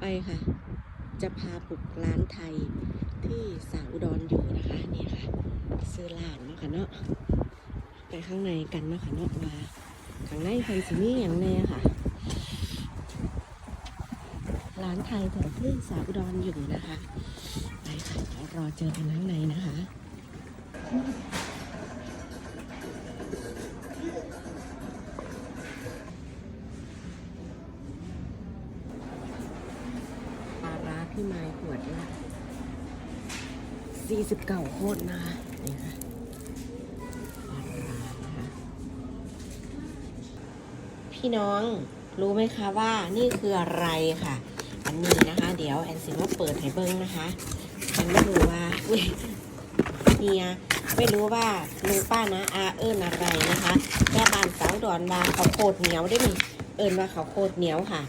ไปค่ะ จะพาปลุกร้านไทยที่สาวอุดรอยู่นะคะนี่ค่ะ ซื้อร้านเนาะค่ะเนาะไปข้างในกันเนาะค่ะเนาะว่าข้างในเพิ่นสิมีอย่างแน่ค่ะ ร้านไทยแถวที่สาวอุดรอยู่นะคะ ไปค่ะเดี๋ยวรอเจอกันข้างในนะคะ พี่ไม้ขวดละ49โคตรนะคะนี่ค่ะปลาร้านะคะพี่น้องรู้ไหมคะว่านี่คืออะไรค่ะ อันนี้นะคะ เดี๋ยวแอนซิว่าเปิดให้เบิ้งนะคะแอนไม่รู้ว่าอุ้ยเฮียไม่รู้ว่าลุงป้านะอาเอิญอะไรนะคะแม่บ้านสาวดอนว่าเขาโคตรเหนียวได้ไหมเอิญว่าเขาโคตรเหนียวค่ะ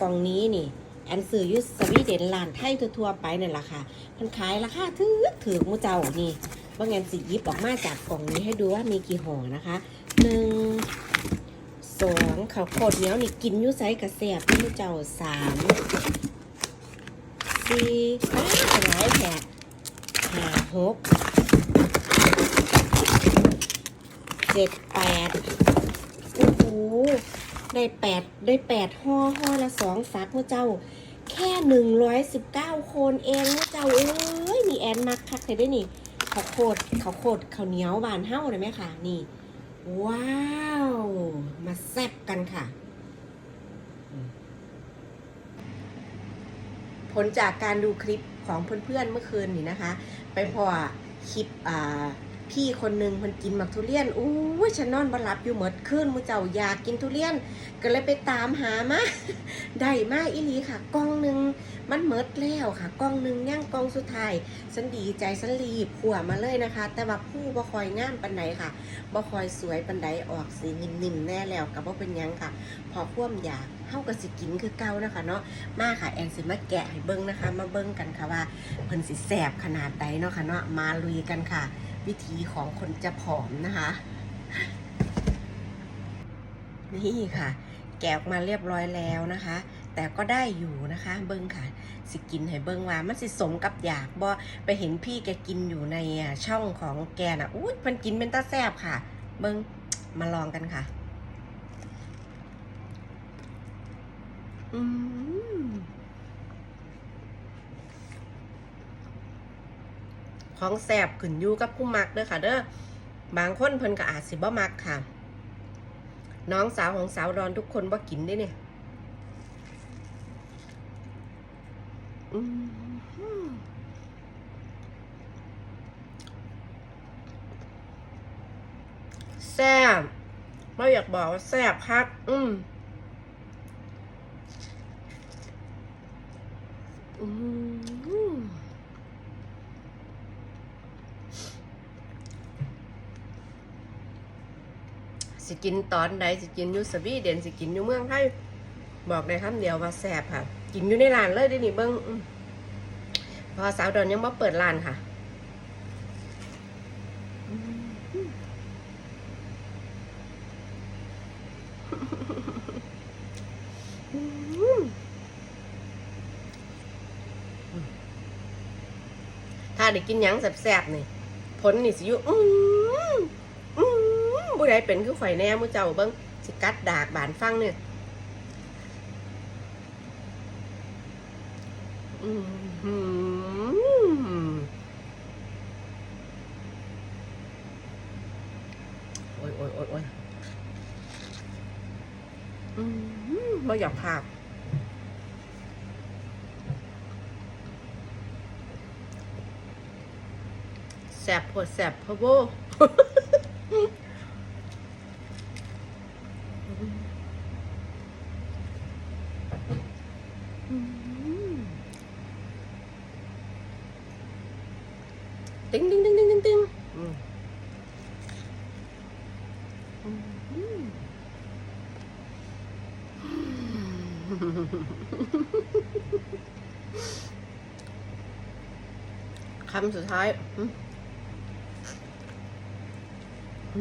กล่องนี้นี่ อนซื้อยุสวีเดนลานไทยทั่วๆไปนี่นแหละค่ะมันขายราคาถือถือมูเจ้านี่บางแอนสิยิบออกมาจากกล่องนี้ให้ดูว่ามีกี่ห่อนะคะหนึ่งสองข้าวโพดเหนียวนี่กินยุไซกระเสียบนี่เจ้าสามสี่อ้าหลายแผกห้าหกเจ็ดแปดโอ้โหได้แปดได้แปดห่อห่อละสองฟักพระเจ้า แค่หนึ่งร้อยสิบเก้าคนเองพระเจ้าเอ้ยนี่แอนมักคักเลยได้นี่ข้าวโพดข้าวโพดข้าเหนียวบานเฮ้าเลยไหมคะนี่ ว้าว มาแซ่บกันค่ะ ผลจากการดูคลิปของเพื่อนๆเมื่อคืนนี่นะคะ ไปพอคลิปอ่า พี่คนหนึ่งมันกินหมักทุเรียนอู้ยฉันนอนบหลับอยู่เหมดคืนมูเจ้าอยากกินทุเรียน ก็เลยไปตามหามาได้มาอีหลีค่ะกล้องหนึ่งมันเมดแล้วค่ะกล้องหนึ่งย่างกล้องสุดท้ายฉันดีใจฉันรีบขัวมาเลยนะคะ แต่ว่าผู้บ่คอยงามปันไหนค่ะบ่คอยสวยปันใดออกสีนิ่มๆแน่แล้วกับว่าเป็นยังค่ะ พอพ่วมอยากเฮากับสิกินคือเก่านะคะเนาะมาค่ะแอนสิมาแกะให้เบิ้งนะคะ มาเบิ้งกันค่ะว่าเพิ่นสิแสบขนาดใดเนาะค่ะเนาะมาลุยกันค่ะ วิธีของคนจะผอมนะคะ นี่ค่ะ แกะออกมาเรียบร้อยแล้วนะคะ แต่ก็ได้อยู่นะคะ เบิ้งค่ะ สิกินให้เบิ้งว่ามันสิสมกับอยากบ่ไปเห็นพี่แกกินอยู่ในอะช่องของแกน่ะอุ้ยมันกินเป็นตาแซบค่ะ เบิ้งมาลองกันค่ะ อืม ของแสบขึ้นอยู่กับผู้มักเด้อค่ะเด้อบางคนเพิ่นก็อาจสิบ่มักค่ะ น้องสาวของสาวรอนทุกคนบ่กินได้เนี่ยแซ่บไม่อยากบอกว่าแซ่บคักอืมอืม สิกินตอนใดสิกินอยูสวีเดนสิกินอยู่เมืองไทยบอกได้คำเดียวว่าแซ่บค่ะ กินอยู่ในร้านเลยได้นี่เบิ้งพอสาวดอนยังบ่เปิดร้านค่ะถ้าได้กินยังแซ่บๆนี่ผลนี่สิอยู่ ผู้ใดเป็นคือข่อยแน่มู่เจ้าเบิ่งสิกัดดากบานฟังเนี่ยอืมโอ้ยโอ้ยโอ้ยโอ้ยอืมไม่อยากพากแสบปวดแสบพะโบ ติ้งติ้งติ้งติ้งติ้งติ้งอืมอืมคำสุดท้ายอืมค